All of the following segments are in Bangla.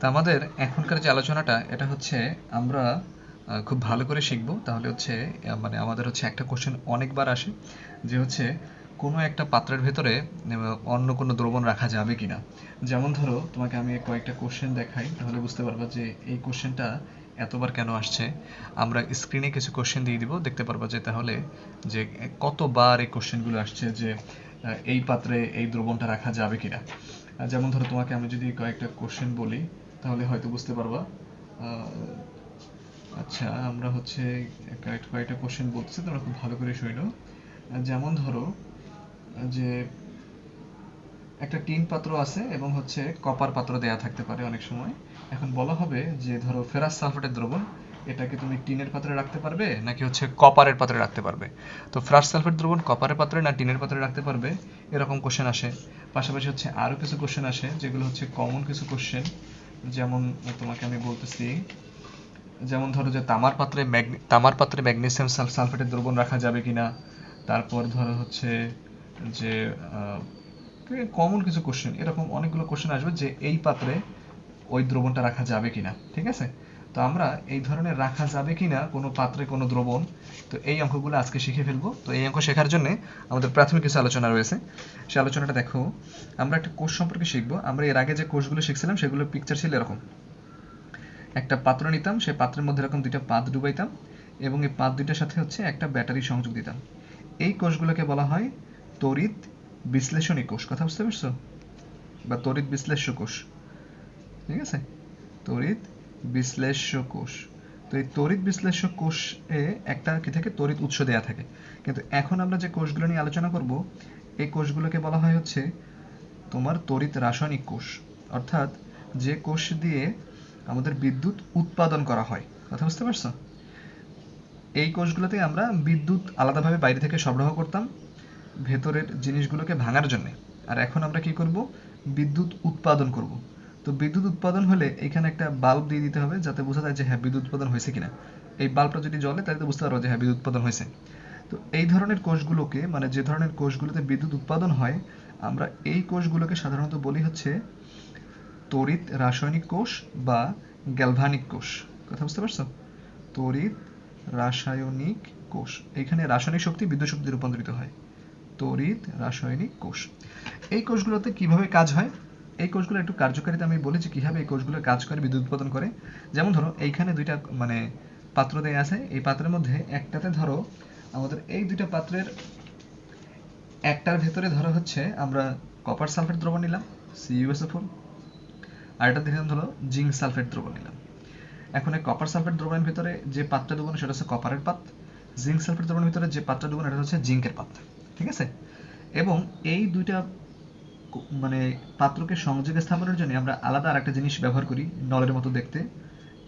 তা আমাদের এখনকার যে আলোচনাটা, এটা হচ্ছে আমরা খুব ভালো করে শিখব। তাহলে হচ্ছে মানে আমাদের হচ্ছে একটা কোশ্চেন অনেকবার আসে, যে হচ্ছে কোনো একটা পাত্রের ভেতরে অন্য কোনো দ্রবণ রাখা যাবে কিনা? যেমন ধরো, তোমাকে আমি কয়েকটা কোশ্চেন দেখাই, তাহলে বুঝতে পারবা যে এই কোশ্চেনটা এতবার কেন আসছে। আমরা স্ক্রিনে কিছু কোশ্চেন দিয়ে দিব, দেখতে পারবা যে তাহলে যে কতবার এই কোশ্চেনগুলো আসছে যে এই পাত্রে এই দ্রবণটা রাখা যাবে কিনা। যেমন ধরো, তোমাকে আমি যদি কয়েকটা কোশ্চেন বলি তাহলে হয়তো বুঝতে পারবা। আচ্ছা আমরা হচ্ছে কয়েকটা কয়েকটা কোশ্চেন বলতেছি, তোমরা খুব ভালো করে শুনো যেমন ধরো যে একটা টিন পাত্র আছে এবং হচ্ছে কপার পাত্র দেয়া থাকতে পারে অনেক সময়। এখন বলা হবে যে ধরো ফেরাস সালফেটের দ্রবণ, এটাকে তুমি টিনের পাত্রে রাখতে পারবে নাকি হচ্ছে কপারের পাত্রে রাখতে পারবে? তো ফেরাস সালফেট দ্রবণ কপারের পাত্রে না টিনের পাত্রে রাখতে পারবে? এরকম কোশ্চেন আসে। পাশাপাশি হচ্ছে আরও কিছু কোশ্চেন আসে, যেগুলো হচ্ছে কমন কিছু কোশ্চেন যেমন তোমাকে আমি বলতেছি, যেমন ধরো যে তামার পাত্রে তামার পাত্রে ম্যাগনেসিয়াম সাল- সালফেটের দ্রবণ রাখা যাবে কিনা, তারপর ধরো হচ্ছে যে কমন কিছু কোশ্চেন এরকম অনেকগুলো কোশ্চেন আসবে যে এই পাত্রে ওই দ্রবণটা রাখা যাবে কিনা, ঠিক আছে? তো আমরা এই ধরনের রাখা যাবে কিনা, কোনো পাত্রে কোনো দ্রবণ, তো এই অঙ্কগুলো আজকে শিখে ফেলব। তো এই অঙ্ক শেখার জন্য আমাদের প্রাথমিক কিছু আলোচনা রয়েছে। সেই আলোচনাটা দেখো। আমরা একটা কোষ সম্পর্কে শিখব। আমরা এর আগে যে কোষগুলো শিখছিলাম সেগুলোর পিকচার ছিল এরকম। একটা পাত্র নিতাম সেই পাত্রের মধ্যে এরকম দুইটা পাত ডুবাইতাম এবং এই পাত দুইটার সাথে হচ্ছে একটা ব্যাটারি সংযোগ দিতাম। এই কোষগুলোকে বলা হয় তড়িৎ বিশ্লেষণী কোষ। কথা বুঝতে পারছ? বা তড়িৎ বিশ্লেষ্য কোষ। ঠিক আছে? তড়িৎ বিশ্লেষ্য কোষ তো এই তড়িৎ বিশ্লেষ্য কোষে একটা কি থাকে? তড়িৎ উৎস দেয়া থাকে। কিন্তু এখন আমরা যে কোষগুলো নিয়ে আলোচনা করব, এই কোষগুলোকে বলা হয় হচ্ছে তোমার তড়িৎ রাসায়নিক কোষ। অর্থাৎ যে কোষ দিয়ে আমাদের বিদ্যুৎ উৎপাদন করা হয়। কথা বুঝতে পারছ? এই কোষগুলোতে আমরা বিদ্যুৎ আলাদাভাবে বাইরে থেকে সরবরাহ করতাম ভেতরের জিনিসগুলোকে ভাঙার জন্য। আর এখন আমরা কি করব? বিদ্যুৎ উৎপাদন করব। তো বিদ্যুৎ উৎপাদন হলে এখানে একটা বাল্ব দিয়ে দিতে হবে যাতে বোঝা যায় যে হ্যাঁ বিদ্যুৎ উৎপাদন হয়েছে কিনা। এই বাল্বটা যদি জ্বলে, তাহলে তো বুঝতে পারব যে হ্যাঁ বিদ্যুৎ উৎপাদন হয়েছে। তো এই ধরনের কোষগুলোকে মানে যে ধরনের কোষগুলোতে বিদ্যুৎ উৎপাদন হয়, আমরা এই কোষগুলোকে সাধারণত বলি হচ্ছে তড়িৎ রাসায়নিক কোষ বা গ্যালভানিক কোষ। কথা বুঝতে পারছ? তড়িৎ রাসায়নিক কোষ। এখানে রাসায়নিক শক্তি বিদ্যুৎ শক্তিতে রূপান্তরিত হয়। তড়িৎ রাসায়নিক কোষ। এই কোষগুলোতে কীভাবে কাজ হয়? এই কোষগুলো একটু কার্যকারিতা আমি বলেছি কীভাবে এই কোষগুলো কাজ করে, বিদ্যুৎ উৎপাদন করে। যেমন ধরো, এইখানে দুইটা মানে পাত্র দেয়া আছে। এই পাত্রের মধ্যে একটাতে ধরো, আমাদের এই দুইটা পাত্রের একটার ভেতরে ধরো হচ্ছে আমরা কপার সালফেট দ্রবণ নিলাম সিইউএসও4 আর এটা দিলাম ধরো জিঙ্ক সালফেট দ্রবণ নিলাম। এখন এই কপার সালফেট দ্রবণের ভিতরে যে পাতটা দেবো সেটা হচ্ছে কপারের পাত। জিঙ্ক সালফেট দ্রবণের ভিতরে যে পাতটা দেবো এটা হচ্ছে জিঙ্কের পাত। ঠিক আছে? এবং এই দুইটা মানে পাত্রকে সংযোগে স্থাপনের জন্য আমরা আলাদা আরেকটা জিনিস ব্যবহার করি, নলের মতো দেখতে।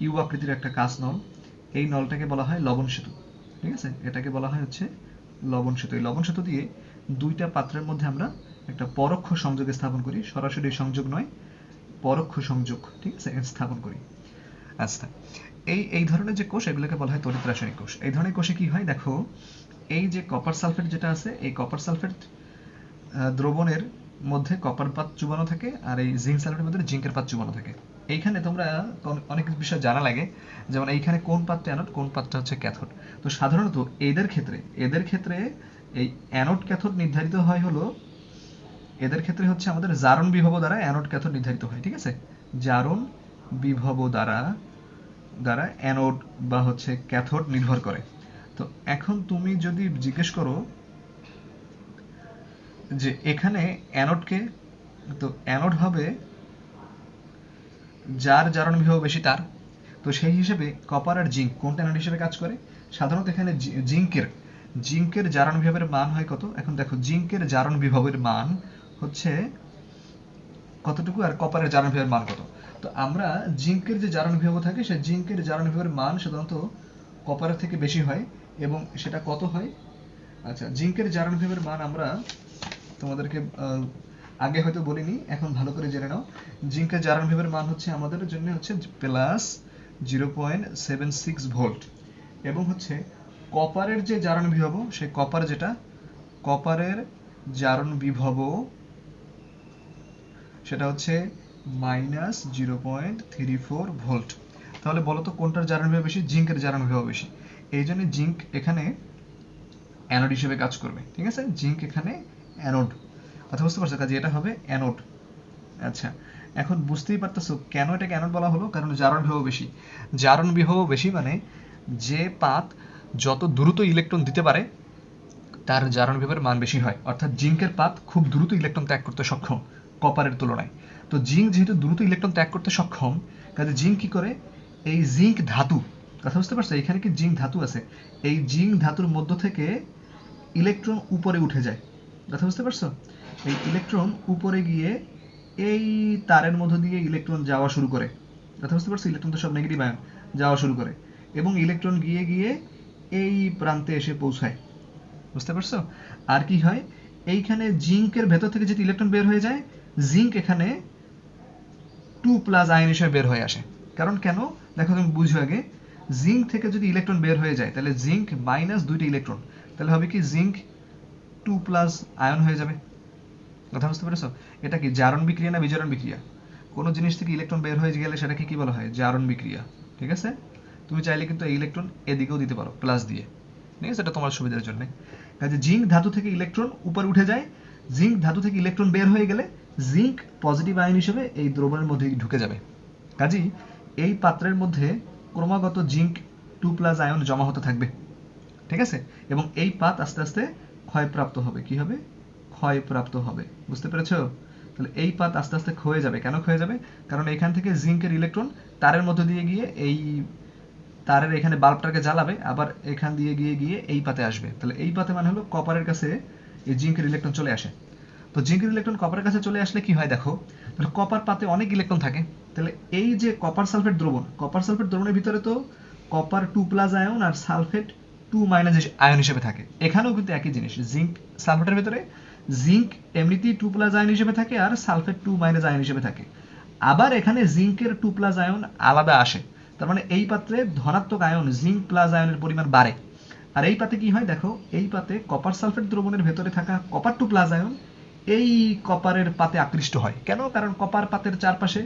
ইউ আকৃতির একটা কাঁচ নল। এই নলটাকে বলা হয় লবণ সেতু। ঠিক আছে? এটাকে বলা হয় হচ্ছে লবণ সেতু। এই লবণ সেতু দিয়ে দুইটা পাত্রের মধ্যে আমরা একটা পরোক্ষ সংযোগ স্থাপন করি। সরাসরি সংযোগ নয়, পরোক্ষ সংযোগ, ঠিক আছে স্থাপন করি। আচ্ছা। এই এই ধরনের যে কোষ, এগুলোকে বলা হয় তড়িৎ রাসায়নিক কোষ। এই ধরনের কোষে কি হয়? দেখো, এই যে কপার সালফেট যেটা আছে, এই কপার সালফেট দ্রবণের মধ্যে কপার পাত চুবানো থাকে আর এই জিঙ্ক সালফেটের মধ্যে জিঙ্কের পাত চুবানো থাকে। এইখানে তোমরা অনেক বিষয় জানা লাগে। যেমন এইখানে কোন পাতটা অ্যানোড কোন পাতটা হচ্ছে ক্যাথোড তো সাধারণত এদের ক্ষেত্রে এদের ক্ষেত্রে এই অ্যানোড ক্যাথোড নির্ধারিত হয় হলো, এদের ক্ষেত্রে হচ্ছে আমাদের জারণ বিভব দ্বারা অ্যানোড ক্যাথোড নির্ধারিত হয়, ঠিক আছে? জারণ বিভব দ্বারা দ্বারা অ্যানোড বা হচ্ছে ক্যাথোড নির্ভর করে। তো এখন তুমি যদি জিজ্ঞেস করো যে এখানে অ্যানোডকে, তো অ্যানোড হবে যার জারণ বিভব বেশি তার, তো সেই হিসেবে কপার আর জিঙ্ক কোনটা অ্যানোড হিসেবে কাজ করে? সাধারণত এখানে জিঙ্কের জিঙ্কের জারণ বিভবের মান হয় কত? এখন দেখো জিঙ্কের জারণ বিভবের মান হচ্ছে কতটুকু আর কপারের জারণ বিভবের মান কত? তো আমরা জিঙ্কের যে জারণ বিভব থাকে, সেই জিঙ্কের জারণ বিভবের মান সাধারণত কপারের থেকে বেশি হয় এবং সেটা কত হয়? আচ্ছা জিঙ্কের জারণ বিভবের মান আমরা তোমাদেরকে আগে হয়তো বলিনি, এখন ভালো করে জেনে নাও। জিঙ্কের জারণ বিভবের মান হচ্ছে আমাদের জন্য হচ্ছে plus zero point seven six volt. এবং হচ্ছে কপারের যে জারণ বিভব, সেই কপার যেটা, কপারের জারণ বিভব, সেটা হচ্ছে minus zero point three four volt. তাহলে বলো তো কোনটার জারণ বিভব বেশি? জিঙ্কের জারণ বিভব বেশি। এই জন্য জিঙ্ক এখানে অ্যানোড হিসেবে কাজ করবে, ঠিক আছে? জিঙ্ক এখানে অ্যানোড কথা বুঝতে পারছ কাজে, এটা হবে অ্যানোড আচ্ছা এখন বুঝতেই পারতেছো কেন এটাকে অ্যানোড বলা হলো? কারণ জারণ বিভব বেশি। জারণ বিভব বেশি মানে যে পাত যত দ্রুত ইলেকট্রন দিতে পারে, তার জারণ বিভবের মান বেশি হয়। অর্থাৎ জিঙ্কের পাত খুব দ্রুত ইলেকট্রন ত্যাগ করতে সক্ষম কপারের তুলনায়। তো জিঙ্ক যেহেতু দ্রুত ইলেকট্রন ত্যাগ করতে সক্ষম, কাজে জিঙ্ক কি করে? এই জিঙ্ক ধাতু। কথা বুঝতে পারছ? এখানে কি জিঙ্ক ধাতু আছে? এই জিঙ্ক ধাতুর মধ্য থেকে ইলেকট্রন উপরে উঠে যায়। কথা বুঝতে পারছ? এই ইলেকট্রন উপরে গিয়ে এই তারের মধ্য দিয়ে ইলেকট্রন যাওয়া শুরু করে। কথা বুঝতে পারছ? ইলেকট্রন তো সব নেগেটিভ আয়ন যাওয়া শুরু করে। এবং ইলেকট্রন গিয়ে গিয়ে এই প্রান্তে এসে পৌঁছায়। বুঝতে পারছ? আর কি হয়? এইখানে জিঙ্কের ভেতর থেকে যেটি ইলেকট্রন বের হয়ে যায় জিঙ্ক এখানে টু প্লাস আয়ন হিসেবে বের হয়ে আসে। কারণ কেন? দেখো তুমি বুঝো আগে। জিঙ্ক থেকে যদি ইলেকট্রন বের হয়ে যায়, তাহলে জিঙ্ক মাইনাস দুইটা ইলেকট্রন তাহলে হবে কি? জিঙ্ক টু প্লাস আয়ন হয়ে যাবে। কথা বুঝতে পেরেছ? এটা কি জারণ বিক্রিয়া না বিজারণ বিক্রিয়া? কোনো জিনিস থেকে ইলেকট্রন বের হয়ে গেলে সেটাকে কি বলা হয়? জারণ বিক্রিয়া। ঠিক আছে? তুমি চাইলে কিন্তু এই ইলেকট্রন এদিকেও দিতে পারো প্লাস দিয়ে। ঠিক আছে? এটা তোমার সুবিধার জন্য। কাজে জিঙ্ক ধাতু থেকে ইলেকট্রন উপরে উঠে যায়। জিঙ্ক ধাতু থেকে ইলেকট্রন বের হয়ে গেলে জিঙ্ক পজিটিভ আয়ন হিসেবে এই দ্রবণের মধ্যে ঢুকে যাবে। কাজেই এই পাত্রের মধ্যে ক্রমাগত জিঙ্ক টু প্লাস আয়ন জমা হতে থাকবে। ঠিক আছে? এবং এই পাত আস্তে আস্তে ক্ষয়প্রাপ্ত হবে। কি হবে? ক্ষয়প্রাপ্ত হবে। বুঝতে পেরেছ? তাহলে এই পাত আস্তে আস্তে ক্ষয়ে যাবে। কেন ক্ষয়ে যাবে? কারণ এখান থেকে জিঙ্কের ইলেকট্রন তারের মধ্যে দিয়ে গিয়ে এই তারের এখানে বাল্বটাকে জ্বালাবে, আবার এখান দিয়ে গিয়ে গিয়ে এই পাতে আসবে। তাহলে এই পাতে মানে হলো কপারের কাছে এই জিঙ্কের ইলেকট্রন চলে আসে। তো জিঙ্কের ইলেকট্রন কপারের কাছে চলে আসলে কি হয় দেখো? তাহলে কপার পাতে অনেক ইলেকট্রন থাকে। তাহলে এই যে কপার সালফেট দ্রবণ, কপার সালফেট দ্রবণের ভিতরে তো কপার টু প্লাস আয়ন আর সালফেট টু মাইনাস আয়ন হিসেবে থাকে। এখানেও কিন্তু একই জিনিস জিঙ্ক সালফেটের ভিতরে জিঙ্ক এমনিতেই টু প্লাস আয়ন হিসেবে থাকে আর সালফেট টু মাইনাস আয়ন হিসেবে থাকে। আবার এখানে জিঙ্কের টু প্লাস আয়ন আলাদা আসে। তার মানে এই পাত্রে ধনাত্মক আয়ন জিঙ্ক প্লাস আয়নের পরিমাণ বাড়ে। আর এই পাতে কি হয় দেখো, এই পাতে কপার সালফেট দ্রবণের ভেতরে থাকা কপার টু প্লাস আয়ন এই কপারের পাতে আকৃষ্ট হয়। কেন? কারণ কপার পাতের চারপাশে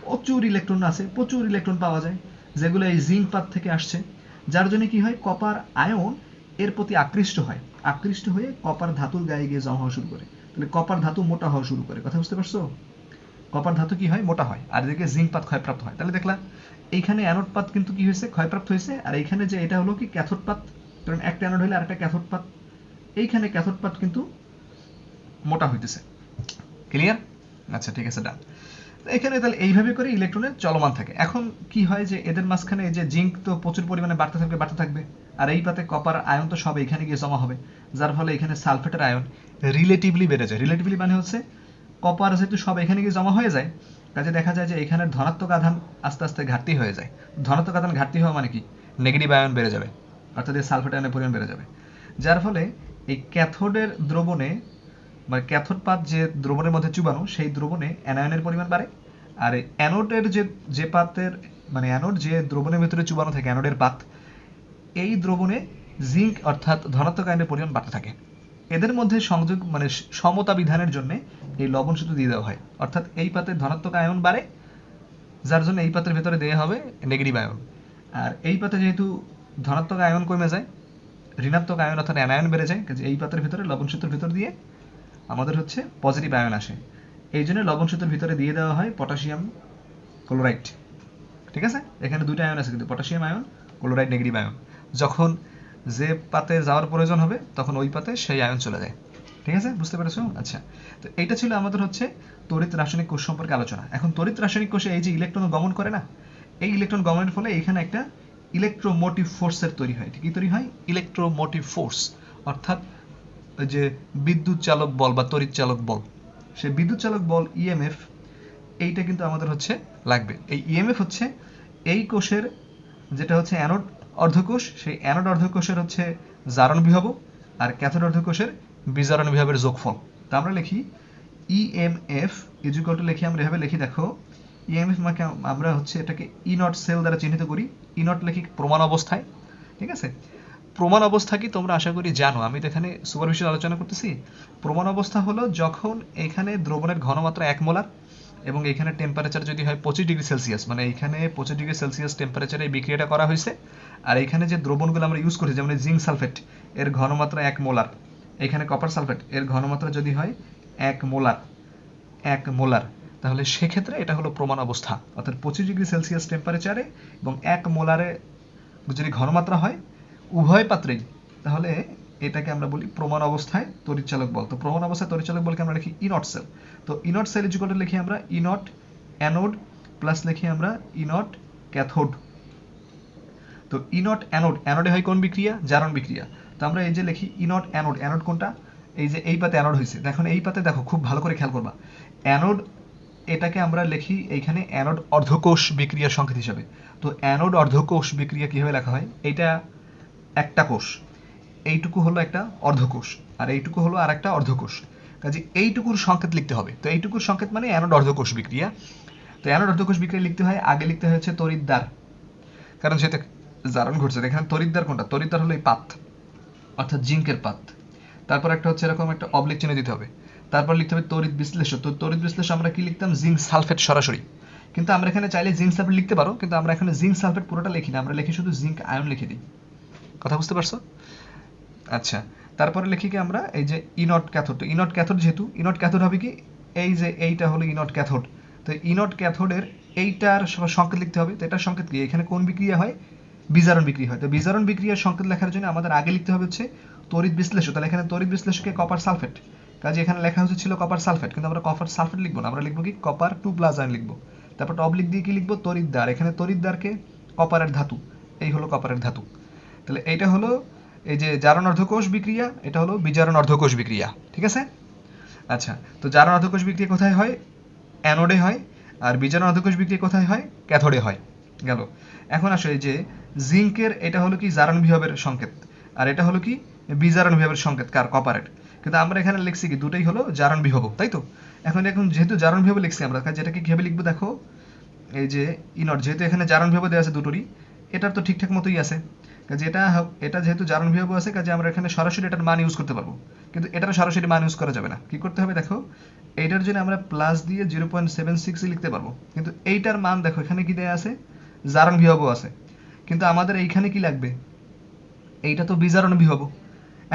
প্রচুর ইলেকট্রন আছে, প্রচুর ইলেকট্রন পাওয়া যায়, যেগুলো এই জিঙ্ক পাত থেকে আসছে। যার জন্য কি হয়? কপার আয়ন এর প্রতি আকৃষ্ট হয়। আকৃষ্ট হয়ে কপার ধাতুর গায়ে গিয়ে জমা হওয়া শুরু করে। তাহলে কপার ধাতু মোটা হওয়া শুরু করে। কথা বুঝতে পারছ? কপার ধাতু কি হয়? মোটা হয়। আর এদিকে জিঙ্ক পাত ক্ষয়প্রাপ্ত হয়। তাহলে দেখলা, এইখানে অ্যানোড পাত কিন্তু কি হয়েছে? ক্ষয়প্রাপ্ত হয়েছে। আর এইখানে যে এটা হলো কি? ক্যাথোড পাত। কারণ একটা অ্যানোড হলে আরেকটা ক্যাথোড পাত। এইখানে ক্যাথোড পাত কিন্তু মোটা হইতেছে। ক্লিয়ার আচ্ছা ঠিক আছে ডান এখানে তাহলে এইভাবে করে ইলেকট্রনের চলমান থাকে। এখন কি হয় যে এদের মাঝখানে যে জিঙ্ক তো প্রচুর পরিমাণে বাড়তে থাকবে বাড়তে থাকবে, আর এই পাতে কপার আয়ন তো সব এখানে গিয়ে জমা হবে, যার ফলে এখানে সালফেটের আয়ন রিলেটিভলি বেড়ে যায়। রিলেটিভলি মানে হচ্ছে কপার যেহেতু সব এখানে গিয়ে জমা হয়ে যায়, কাজে দেখা যায় যে এখানে ধনাত্মক আধান আস্তে আস্তে ঘাটতি হয়ে যায়। ধনাত্মক আধান ঘাটতি হওয়া মানে কি? নেগেটিভ আয়ন বেড়ে যাবে, অর্থাৎ সালফেট আয়নের পরিমাণ বেড়ে যাবে। যার ফলে এই ক্যাথোডের দ্রবণে মানে ক্যাথোড পাত যে দ্রবণের মধ্যে চুবানো, সেই দ্রবণে অ্যানায়নের পরিমাণ বাড়ে। আর অ্যানোডের যে যে পাতের মানে অ্যানোড যে দ্রবণের ভেতরে চুবানো থাকে, অ্যানোডের পাত, এই দ্রবণে জিঙ্ক অর্থাৎ ধনাত্মক আয়নের পরিমাণ বাড়তে থাকে। এদের মধ্যে সংযোগ মানে সমতা বিধানের জন্য এই লবণ সেতু দিয়ে দেওয়া হয়। অর্থাৎ এই পাতে ধনাত্মক আয়ন বাড়ে, যার জন্য এই পাতের ভেতরে দেওয়া হবে নেগেটিভ আয়ন। আর এই পাতে যেহেতু ধনাত্মক আয়ন কমে যায়, ঋণাত্মক আয়ন অর্থাৎ অ্যানায়ন বেড়ে যায় এই পাতের ভিতরে লবণ সেতুর ভিতর দিয়ে আমাদের হচ্ছে পজিটিভ আয়ন আসে। এই জন্য লবণ সেতুর ভিতরে দিয়ে দেওয়া হয় পটাশিয়াম ক্লোরাইড ঠিক আছে? এখানে দুইটা আয়ন আছে কিন্তু potassium ion chloride negative ion যখন যে পাতে যাওয়ার প্রয়োজন হবে, তখন ওই পাতে সেই আয়ন চলে যায়। ঠিক আছে? বুঝতে পেরেছ? আচ্ছা। তো এইটা ছিল আমাদের হচ্ছে তড়িৎ রাসায়নিক কোষ সম্পর্কে আলোচনা। এখন তড়িৎ রাসায়নিক কোষে এই যে ইলেকট্রন গমন করে না, এই ইলেকট্রন গমনের ফলে এখানে একটা ইলেকট্রোমোটিভ ফোর্সের তৈরি হয়। কি তৈরি হয়? ইলেকট্রোমোটিভ ফোর্স অর্থাৎ যে বিদ্যুৎ চালক বল বা তড়িৎ চালক বল, সেই বিদ্যুৎ চালক বল ইএমএফ এইটা কিন্তু আমাদের হচ্ছে লাগবে। এই ইএমএফ হচ্ছে এই কোষের যেটা হচ্ছে অ্যানোড অর্ধকোষ, সেই অ্যানোড অর্ধকোষের হচ্ছে জারণ বিভব আর ক্যাথোড অর্ধকোষের বিজারণ বিভবের যোগফল। তা আমরা লিখি ইএমএফ ইজুকাল টু লিখি আমরা এভাবে লিখি, দেখো ইএমএফ মানে আমরা হচ্ছে এটাকে ই নট সেল দ্বারা চিহ্নিত করি। ই নট লিখি প্রমাণ অবস্থায়, ঠিক আছে? প্রমাণ অবস্থা কি তোমরা আশা করি জানো? আমি তো এখানে সুপারফিশিয়াল আলোচনা করতেছি। প্রমাণ অবস্থা হলো যখন এখানে দ্রবণের ঘনমাত্রা এক মোলার এবং এখানে টেম্পারেচার যদি হয় পঁচিশ ডিগ্রি সেলসিয়াস মানে এখানে পঁচিশ ডিগ্রি সেলসিয়াস টেম্পারেচারে এই বিক্রিয়াটা করা হয়েছে। আর এখানে যে দ্রবণগুলো আমরা ইউজ করি, যেমন জিঙ্ক সালফেট এর ঘনমাত্রা এক মোলার। এখানে কপার সালফেট এর ঘনমাত্রা যদি হয় এক মোলার এক মোলার। তাহলে সেক্ষেত্রে এটা হলো প্রমাণ অবস্থা। অর্থাৎ পঁচিশ ডিগ্রি সেলসিয়াস টেম্পারেচারে এবং এক মোলারে যদি ঘনমাত্রা হয় উভয় পাত্রেই, তাহলে এটাকে আমরা বলি প্রমাণ অবস্থায় তরিচালক বল। তো প্রমাণ অবস্থায় তড়িৎচালক বলকে আমরা লিখি ইনট সেল তো ইনট সেল ইজুকাল লিখি আমরা ইনট অ্যানোড প্লাস লিখি আমরা ইনট ক্যাথোড তো ইনট অ্যানোড অ্যানোডে হয় কোন বিক্রিয়া? জারণ বিক্রিয়া। তো আমরা এই যে লিখি ইনট অ্যানোড অ্যানোড কোনটা? এই যে এই পাতে অ্যানোড হয়েছে এখন এই পাতে দেখো, খুব ভালো করে খেয়াল করবা। অ্যানোড এটাকে আমরা লিখি এইখানে অ্যানোড অর্ধকোষ বিক্রিয়া সংকেত হিসাবে। তো অ্যানোড অর্ধকোষ বিক্রিয়া কীভাবে লেখা হয়? এটা একটা কোষ। এইটুকু হলো একটা অর্ধকোষ আর এইটুকু হলো আর একটা অর্ধকোষ। কাজে এইটুকুর সংকেত লিখতে হবে। তো এইটুকুর সংকেত মানে অ্যানোড অর্ধকোষ বিক্রিয়া। তো অ্যানোড অর্ধকোষ বিক্রিয়া লিখতে হয়, আগে লিখতে হয়েছে তরিদ্দার কারণ সেটা জারণ ঘটছে। এখানে তরিদ্দার কোনটা? তরিদ্দার হলো এই পাত, অর্থাৎ জিঙ্কের পাত। তারপর একটা হচ্ছে এরকম একটা অবলিক চিহ্ন দিতে হবে। তারপর লিখতে হবে তড়িৎ বিশ্লেষণ। তো তড়িৎ বিশ্লেষণ আমরা কি লিখতাম? জিঙ্ক সালফেট সরাসরি। কিন্তু আমরা এখানে চাইলে জিঙ্ক সালফেট লিখতে পারো, কিন্তু আমরা এখানে জিঙ্ক সালফেট পুরোটা লিখি না। আমরা লিখি শুধু জিঙ্ক আয়ন লিখে দিই। কথা বুঝতে পারছ? আচ্ছা তারপরে লিখি কি আমরা, এই যে ইনট ক্যাথোড ইনট ক্যাথোড যেহেতু ইনট ক্যাথোড হবে কি, এই যে এইটা হলো ইনট ক্যাথোড তো ইনট ক্যাথোডের এইটার সংকেত লিখতে হবে, তো এটার সংকেত কি, এখানে কোন বিক্রিয়া হয়? বিজারণ বিক্রিয়া হয়, তো বিজারণ বিক্রিয়ার সংকেত লেখার জন্য আমাদের আগে লিখতে হবে হচ্ছে তড়িৎ বিশ্লেষক তাহলে এখানে তড়িৎ বিশ্লেষকে কপার সালফেট কাজে এখানে লেখা হচ্ছে ছিল কপার সালফেট কিন্তু আমরা কপার সালফেট লিখব না, আমরা লিখব কি কপার টু প্লাস আয়ন লিখব, তারপর অবলিক দিয়ে কি লিখব তড়িৎদ্বার এখানে তড়িৎদ্বারকে কপারের ধাতু, এই হলো কপারের ধাতু। তাহলে এইটা হলো এই যে জারণ অর্ধকোষ বিক্রিয়া, এটা হলো বিজারণ অর্ধকোষ বিক্রিয়া, ঠিক আছে? আচ্ছা তো জারণ অর্ধকোষ বিক্রিয়া কোথায় হয়? অ্যানোডে হয়, আর বিজারণ অর্ধকোষ বিক্রিয়া কোথায় হয়? ক্যাথোডে হয়, গেল। এখন আসো এই যে জিঙ্কের, এটা হলো কি জারণ বিভবের সংকেত, আর এটা হলো কি বিজারণ বিভবের সংকেত, কার? কপারেট কিন্তু আমরা এখানে লিখছি কি, দুটোই হলো জারণ বিভব তাই তো? এখন এখন যেহেতু জারণ বিভব লিখছি আমরা যেটাকে কীভাবে লিখব দেখো? এই যে ইনট, যেহেতু এখানে জারণ বিভব দেওয়া আছে দুটোরই, এটার তো ঠিকঠাক মতোই আছে। কাজে এটা এটা যেহেতু জারণ বিভব আছে, কাজে আমরা এখানে সরাসরি এটার মান ইউজ করতে পারব। কিন্তু এটার সরাসরি মান ইউজ করা যাবে না। কি করতে হবে দেখো, এইটার জন্য আমরা প্লাস দিয়ে জিরো পয়েন্ট সেভেন সিক্স লিখতে পারব। কিন্তু এইটার মান দেখো, এখানে কি দেয়া আছে? জারণ বিভবও আছে। কিন্তু আমাদের এইখানে কি লাগবে? এইটা তো বিজারণ বিভব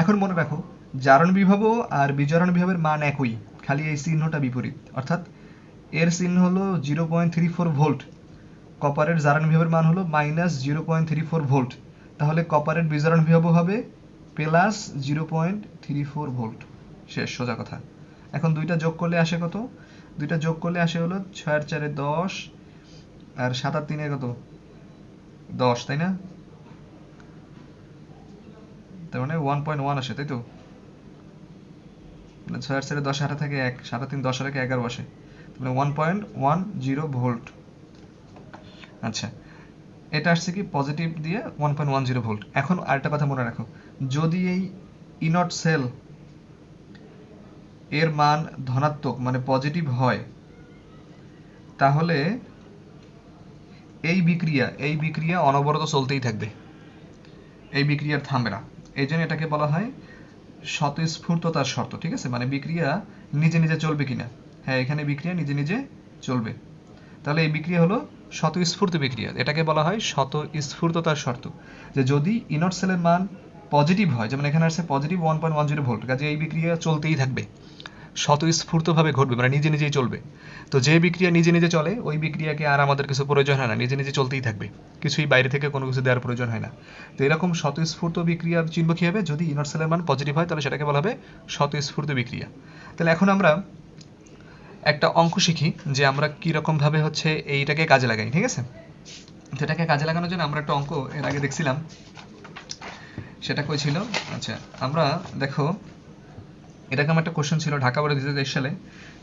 এখন মনে রাখো জারণ বিভব আর বিজারণ বিভবের মান একই, খালি এই চিহ্নটা বিপরীত। অর্থাৎ এর চিহ্ন হলো zero point three four volt কপারের জারণ বিভবের মান হলো minus zero point three four volt তাহলে কপারের বিজারণ বিভব হবে plus zero point three four volt. শেষ, সোজা কথা। এখন দুইটা যোগ করলে আসে কত? দুইটা যোগ করলে আসে হলো ছয়ের চারে দশ, আর সাত আর তিনে কত? দশ, তাই না? তার মানে ওয়ান পয়েন্ট ওয়ান আসে, তাই তো? মানে ছয় আট চারে দশ আটা থাকে এক সাড়ে তিন, দশ আটকে এগারো আসে। মানে one point one zero volt. আচ্ছা এটা আসছে কি পজিটিভ দিয়ে one point one zero volt এখন আরেকটা কথা মনে রাখো, যদি এই ইনট সেল এর মান ধনাত্মক মানে পজিটিভ হয়, তাহলে এই বিক্রিয়া এই বিক্রিয়া অনবরত চলতেই থাকবে। এই বিক্রিয়ার থামবে না। এই জন্য এটাকে বলা হয় স্বতঃস্ফূর্ততার শর্ত, ঠিক আছে? মানে বিক্রিয়া নিজে নিজে চলবে কিনা। হ্যাঁ এখানে বিক্রিয়া নিজে নিজে চলবে। তাহলে এই বিক্রিয়া হলো স্বতঃস্ফূর্ত বিক্রিয়া। এটাকে বলা হয় স্বতঃস্ফূর্ততার শর্ত। যে যদি ইনট সেলের মান পজিটিভ হয়, যেমন এখানে আসছে positive one point one zero volt কাজে এই বিক্রিয়া চলতেই থাকবে। স্বতঃস্ফূর্তভাবে ঘটবে মানে নিজে নিজেই চলবে। তো যে বিক্রিয়া নিজে নিজে চলে, ওই বিক্রিয়াকে আর আমাদের কিছু প্রয়োজন হয় না, নিজে নিজে চলতেই থাকবে। কিছুই বাইরে থেকে কোনো কিছু দেওয়ার প্রয়োজন হয় না। তো এরকম স্বতঃস্ফূর্ত বিক্রিয়া চিনব কী হবে? যদি ইনট সেলের মান পজিটিভ হয়, তাহলে সেটাকে বলা হবে স্বতঃস্ফূর্ত বিক্রিয়া। তাহলে এখন আমরা একটা অঙ্ক শিখি যে আমরা কীরকমভাবে হচ্ছে এইটাকে কাজে লাগাই, ঠিক আছে? তো এটাকে কাজে লাগানোর জন্য আমরা একটা অঙ্ক এর আগে দেখছিলাম। সেটা কই ছিল? আচ্ছা আমরা দেখো এরকম একটা কোশ্চেন ছিল ঢাকা বোর্ডে দু হাজার সালে,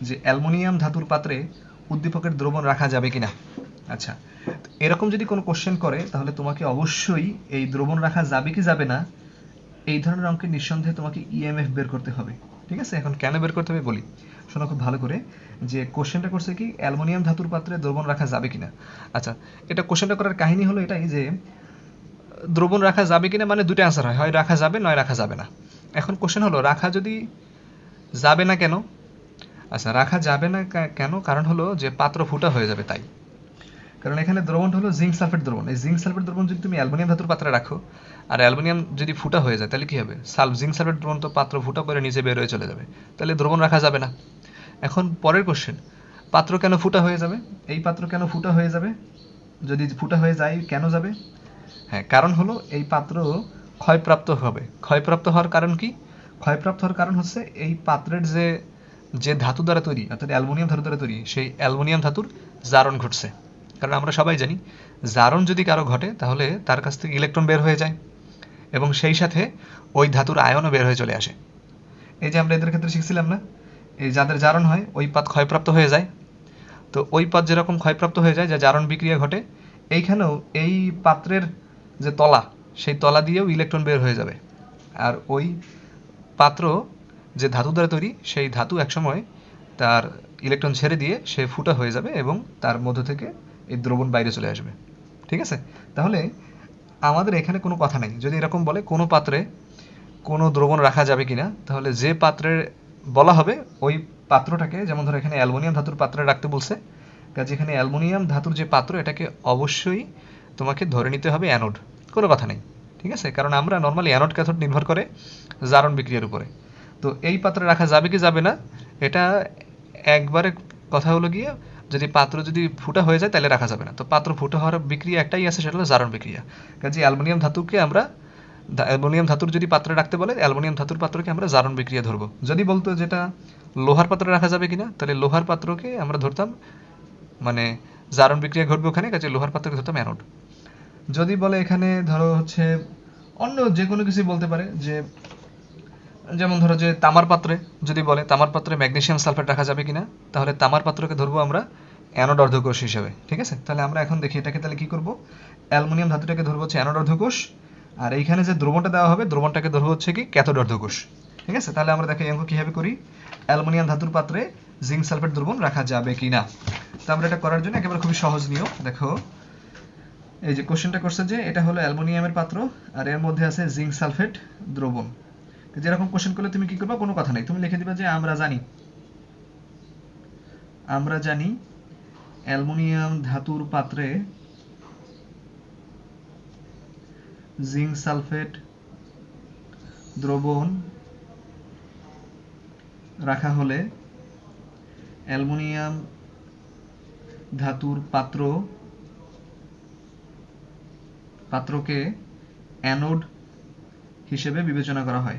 যে অ্যালুমিনিয়াম ধাতুর পাত্রে উদ্দীপকের দ্রবণ রাখা যাবে কিনা? আচ্ছা এরকম যদি কোনো কোশ্চেন করে, তাহলে তোমাকে অবশ্যই এই দ্রবণ রাখা যাবে কি যাবে না, এই ধরনের অঙ্কে নিঃসন্দেহে তোমাকে ইএমএফ বের করতে হবে। ঠিক আছে? এখন কেন বের করতে হবে বলি? শোনো খুব ভালো করে। যে কোশ্চেনটা করছে কি, অ্যালুমিনিয়াম ধাতুর পাত্রে দ্রবণ রাখা যাবে কিনা? আচ্ছা এটা কোশ্চেনটা করার কাহিনী হলো এটাই যে, দ্রবণ রাখা যাবে কিনা মানে দুটো অ্যান্সার হয়। হয় রাখা যাবে, নয় রাখা যাবে না। এখন কোশ্চেন হলো, রাখা যদি যাবে না কেন? আচ্ছা রাখা যাবে না কেন? কারণ হলো যে পাত্র ফুটা হয়ে যাবে তাই। কারণ এখানে দ্রবণটা হলো জিঙ্ক সালফেট দ্রবণ। এই জিঙ্ক সালফেট দ্রবণ যদি তুমি অ্যালুমিনিয়াম ধাতুর পাত্রে রাখো, আর অ্যালুমিনিয়াম যদি ফুটা হয়ে যায়, তাহলে কি হবে? সালফ জিঙ্ক সালফেট দ্রবণ তো পাত্র ফুটা করে নিচে বের হয়ে চলে যাবে। তাহলে দ্রবণ রাখা যাবে না। এখন পরের কোশ্চেন পাত্র কেন ফুটা হয়ে যাবে? এই পাত্র কেন ফুটা হয়ে যাবে? যদি ফুটা হয়ে যায়, কেন যাবে? হ্যাঁ কারণ হলো এই পাত্র ক্ষয়প্রাপ্ত হবে। ক্ষয়প্রাপ্ত হওয়ার কারণ কি? ক্ষয়প্রাপ্ত হওয়ার কারণ হচ্ছে এই পাত্রের যে যে ধাতু দ্বারা তৈরি, অর্থাৎ অ্যালুমিনিয়াম ধাতু দ্বারা তৈরি, সেই অ্যালুমিনিয়াম ধাতুর জারণ ঘটছে। কারণ আমরা সবাই জানি, জারণ যদি কারও ঘটে, তাহলে তার কাছ থেকে ইলেকট্রন বের হয়ে যায় এবং সেই সাথে ওই ধাতুর আয়নও বের হয়ে চলে আসে। এই যে আমরা এদের ক্ষেত্রে শিখছিলাম না, এই যাদের জারণ হয়, ওই পাত ক্ষয়প্রাপ্ত হয়ে যায়। তো ওই পাত যেরকম ক্ষয়প্রাপ্ত হয়ে যায়, যা জারণ বিক্রিয়া ঘটে, এইখানেও এই পাত্রের যে তলা, সেই তলা দিয়েও ইলেকট্রন বের হয়ে যাবে। আর ওই পাত্র যে ধাতু দ্বারা তৈরি, সেই ধাতু একসময় তার ইলেকট্রন ছেড়ে দিয়ে সে ফুটা হয়ে যাবে এবং তার মধ্য থেকে এই দ্রবণ বাইরে চলে আসবে। ঠিক আছে? তাহলে আমাদের এখানে কোনো কথা নেই। যদি এরকম বলে কোনো পাত্রে কোনো দ্রবণ রাখা যাবে কিনা, তাহলে যে পাত্রের বলা হবে, ওই পাত্রটাকে, যেমন ধরো এখানে অ্যালুমিনিয়াম ধাতুর পাত্রে রাখতে বলছে, কাজে এখানে অ্যালুমিনিয়াম ধাতুর যে পাত্র, এটাকে অবশ্যই তোমাকে ধরে নিতে হবে অ্যানোড। কোনো কথা নেই। ঠিক আছে? কারণ আমরা নর্মালি অ্যানোড ক্যাথোড নির্ভর করে জারণ বিক্রিয়ার উপরে। তো এই পাত্রে রাখা যাবে কি যাবে না, এটা একবারে কথা হলো গিয়ে যদি পাত্র যদি ফুটা হয়ে যায়, তাহলে রাখা যাবে না। তো পাত্র ফুটা হওয়ার বিক্রিয়া একটাই আছে, সেটা হলো জারণ বিক্রিয়া। কাজে অ্যালুমিনিয়াম ধাতুকে আমরা অ্যালুমিনিয়াম ধাতুর যদি পাত্রে রাখতে বলে, অ্যালুমিনিয়াম ধাতুর পাত্রকে আমরা জারণ বিক্রিয়া ধরবো। যদি বলতো যেটা লোহার পাত্রে রাখা যাবে কিনা, তাহলে লোহার পাত্রকে আমরা ধরতাম মানে জারণ বিক্রিয়া ঘটবে ওখানে, কাজে লোহার পাত্রকে ধরতাম অ্যানোড। যদি বলে এখানে ধরো হচ্ছে অন্য যে কোনো কিছু বলতে পারে, যে যেমন ধরো যে তামার পাত্রে যদি বলে, তামার পাত্রে ম্যাগনেসিয়াম সালফেট রাখা যাবে কিনা, তাহলে তামার পাত্রকে ধরবো আমরা অ্যানোড অর্ধকোষ হিসেবে, ঠিক আছে? তাহলে আমরা এখন দেখি এটাকে তাহলে কি করব? অ্যালুমিনিয়াম ধাতুটাকে ধরবো হচ্ছে অ্যানোড অর্ধকোষ, আর এইখানে যে দ্রবণটা দেওয়া হবে, দ্রবণটাকে ধরবো হচ্ছে কি ক্যাথোড অর্ধকোষ, ঠিক আছে? তাহলে আমরা দেখো অঙ্ক কীভাবে করি? অ্যালুমিনিয়াম ধাতুর পাত্রে জিঙ্ক সালফেট দ্রবণ রাখা যাবে কিনা। তো আমরা এটা করার জন্য একেবারে খুবই সহজ নিয়ম, দেখো। এই যে কোশ্চেনটা করছে যে এটা হলো অ্যালুমিনিয়ামের পাত্র, আর এর মধ্যে আছে জিঙ্ক সালফেট দ্রবণ। যেরকম কোশ্চেন করলে তুমি কি করবা? কোনো কথা নেই। তুমি লিখে দিবে যে, আমরা জানি। আমরা জানি অ্যালুমিনিয়াম ধাতুর পাত্রে জিঙ্ক সালফেট দ্রবণ রাখা হলে অ্যালুমিনিয়াম ধাতুর পাত্র, পাত্রকে অ্যানোড হিসেবে বিবেচনা করা হয়।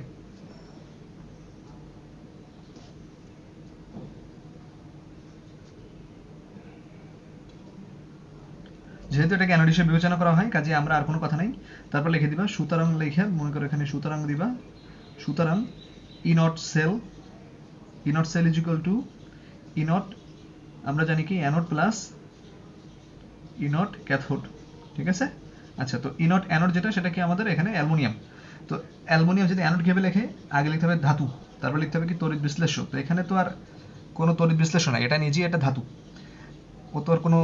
যেহেতু এটাকে অ্যানোড হিসেবে বিবেচনা করা হয় কাজে আমরা আর কোনো কথা নাই। তারপর লিখে দিবা, সুতরাং লিখে, মনে করো এখানে সুতরাং দিবা, সুতরাং E nought cell E nought cell is equal to E nought আমরা জানি কি anode plus E nought cathode ঠিক আছে? আচ্ছা তো ইনট নট অ্যানোড যেটা, সেটা কি আমাদের এখানে? অ্যালুমিনিয়াম। তো অ্যালুমিনিয়াম যদি অ্যানোড কীভাবে লেখে, আগে লিখতে হবে ধাতু, তারপর লিখতে হবে কি, তড়িৎ বিশ্লেষ্য। তো এখানে তো আর কোনো তড়িৎ বিশ্লেষণ নাই, এটা নিজেই একটা ধাতু। ও তো আর কোনো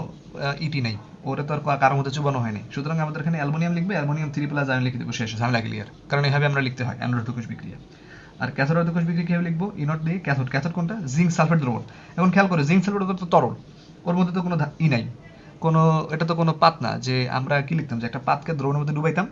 ইটি নেই। ওটা তো আর কা- কারোর মধ্যে চুবানো হয়নি। সুতরাং আমাদের এখানে অ্যালুমিনিয়াম লিখবে, অ্যালুমিনিয়াম থ্রি প্লাস আয়ন লিখে দেবো শেষ, ঝামেলা ক্লিয়ার কারণ এইভাবে আমরা লিখতে হয় অ্যানোড বিক্রিয়া। আর ক্যাথোড অর্ধকোষ বিক্রিয়া কীভাবে লিখব? ইনট দিয়ে ক্যাথোড ক্যাথোড কোনটা? জিঙ্ক সালফেট দ্রবণ। এখন খেয়াল করে জিঙ্ক সালফেট তো তরল, ওর মধ্যে তো কোনো ই নাই। কোনো এটা তো কোনো পাত না, যে আমরা কি লিখতাম? যে একটা পাতকে দ্রবণের মধ্যে ডুবাইতাম,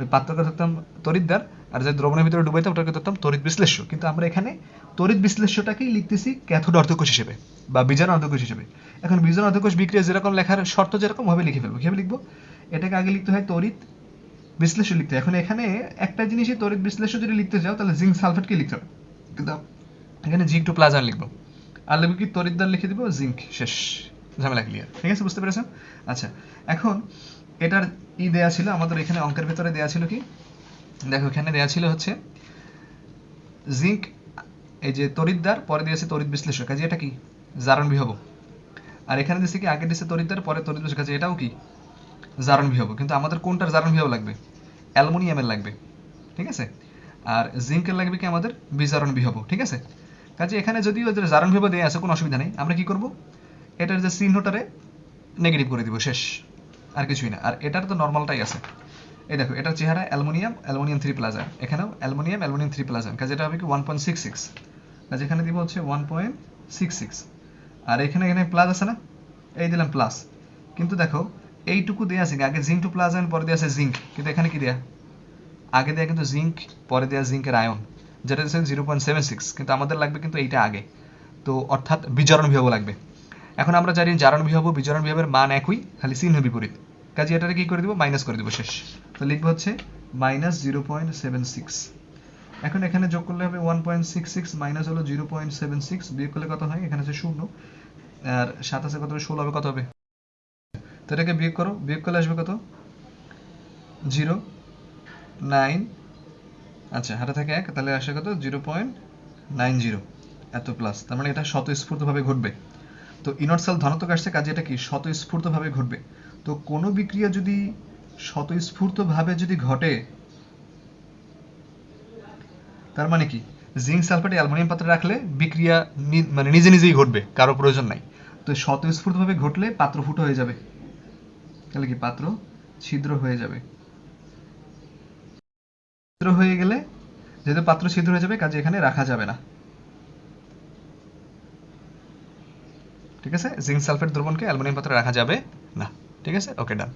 ওই পাত্রকে থাকতাম তড়িৎদ্বার আর যে দ্রবণের ভিতরে ডুবাইতাম ওটাকে ধরতাম তড়িৎ বিশ্লেষ্য। কিন্তু আমরা এখানে তড়িৎ বিশ্লেষ্যটাকেই লিখতেছি ক্যাথোড অর্ধকোষ হিসেবে বা বীজাণু অর্ধকোষ হিসেবে। এখন বীজাণু অর্ধকোষ বিক্রিয়া যেরকম লেখার শর্ত যেরকম ভাবে লিখে ফেলব। কীভাবে লিখব? এটাকে আগে লিখতে হয় তড়িৎ বিশ্লেষ্য লিখতে এখন এখানে একটা জিনিসই তড়িৎ বিশ্লেষ্য যদি লিখতে চাও তাহলে জিঙ্ক সালফেটকে লিখতে হবে। কিন্তু এখানে জিঙ্ক টু প্লাজান লিখব। আর লিখব কি? তড়িৎদ্বার লিখে দিব জিঙ্ক। শেষ। ঝামেলা ক্লিয়ার ঠিক আছে? বুঝতে পেরেছেন? আচ্ছা। এখন এটার ই দেয়া ছিল, আমাদের এখানে অঙ্কের ভেতরে দেয়া ছিল কি? দেখো, এখানে দেয়া ছিল হচ্ছে জিঙ্ক এই যে তড়িৎদ্বার পরে দিয়েছে তড়িৎ বিশ্লেষক। কাজে এটা কি? জারণ বিহব আর এখানে দিয়েছে কি? আগে দিয়েছে তড়িৎদ্বার পরে তড়িৎ বিশ্লেষক। কাজে এটাও কি? জারণ বিহব কিন্তু আমাদের কোনটার জারণ বিহব লাগবে? অ্যালুমিনিয়ামের লাগবে। ঠিক আছে? আর জিঙ্কের লাগবে কি আমাদের? বিজারণ বিহব ঠিক আছে? কাজে এখানে যদিও এদের জারণ বিহব দেয়া আছে, কোনো অসুবিধা নেই। আমরা কি করব? এটার যে চিহ্নটারে নেগেটিভ করে দিব, শেষ। আর কিছুই না। আর এটার তো নর্মালটাই আছে। এই দেখো এটার চেহারা, অ্যালুমিনিয়াম অ্যালুমিনিয়াম থ্রি প্লাজা। এখানেও অ্যালুমিনিয়াম অ্যালুমিনিয়াম থ্রি প্লাজা। কাজে এটা হবে কি ওয়ান পয়েন্ট সিক্স সিক্স কাজে এখানে দিব হচ্ছে ওয়ান পয়েন্ট সিক্স সিক্স আর এখানে এখানে প্লাস আছে না? এই দিলাম প্লাস কিন্তু দেখো, এইটুকু দেওয়া আছে আগে জিঙ্ক টু প্লাস পরে দেওয়া আছে জিঙ্ক কিন্তু এখানে কি দেয়া? আগে দেয়া কিন্তু জিঙ্ক পরে দেয়া জিঙ্কের আয়ন যেটা দিচ্ছে জিরো পয়েন্ট সেভেন সিক্স কিন্তু আমাদের লাগবে কিন্তু এইটা আগে। তো অর্থাৎ বিজারণ বিভব লাগবে। এখন আমরা জানি জারণ বিভব বিজারণ বিভবের মান একই, খালি চিহ্ন বিপরীত। কাজে এটাকে কি করে দিব? মাইনাস করে দিব, শেষ। তো লিখব হচ্ছে minus zero point seven six এখন এখানে যোগ করলে হবে one point six six minus হলো জিরো পয়েন্ট সেভেন সিক্স বিয়োগ করলে কত হয়? এখানে হচ্ছে শূন্য। আর সাতাশে কত হবে? ষোলো হবে, কত হবে? তো এটাকে বিয়োগ করো। বিয়োগ করলে আসবে কত? জিরো নাইন আচ্ছা হাতে থাকে এক, তাহলে আসে কত? জিরো পয়েন্ট নাইন জিরো এত প্লাস তার মানে এটা স্বতঃস্ফূর্তভাবে ঘটবে। তো ইনট সেল ধনাত্মক আসছে, কাজে এটা কি? স্বতঃস্ফূর্তভাবে ঘটবে। তো কোনো বিক্রিয়া যদি স্বতঃস্ফূর্তভাবে যদি ঘটে, তার মানে কি? জিঙ্ক সালফেট অ্যালুমিনিয়াম পাত্রে রাখলে বিক্রিয়া মানে নিজে নিজেই ঘটবে, কারও প্রয়োজন নাই। তো স্বতঃস্ফূর্তভাবে ঘটলে পাত্র ফুটো হয়ে যাবে। তাহলে কি? পাত্র ছিদ্র হয়ে যাবে। ছিদ্র হয়ে গেলে যেহেতু পাত্র ছিদ্র হয়ে যাবে, কাজে এখানে রাখা যাবে না। ঠিক আছে? জিঙ্ক সালফেট দ্রবণকে অ্যালুমিনিয়াম পাত্রে রাখা যাবে না। ঠিক আছে? ওকে ডান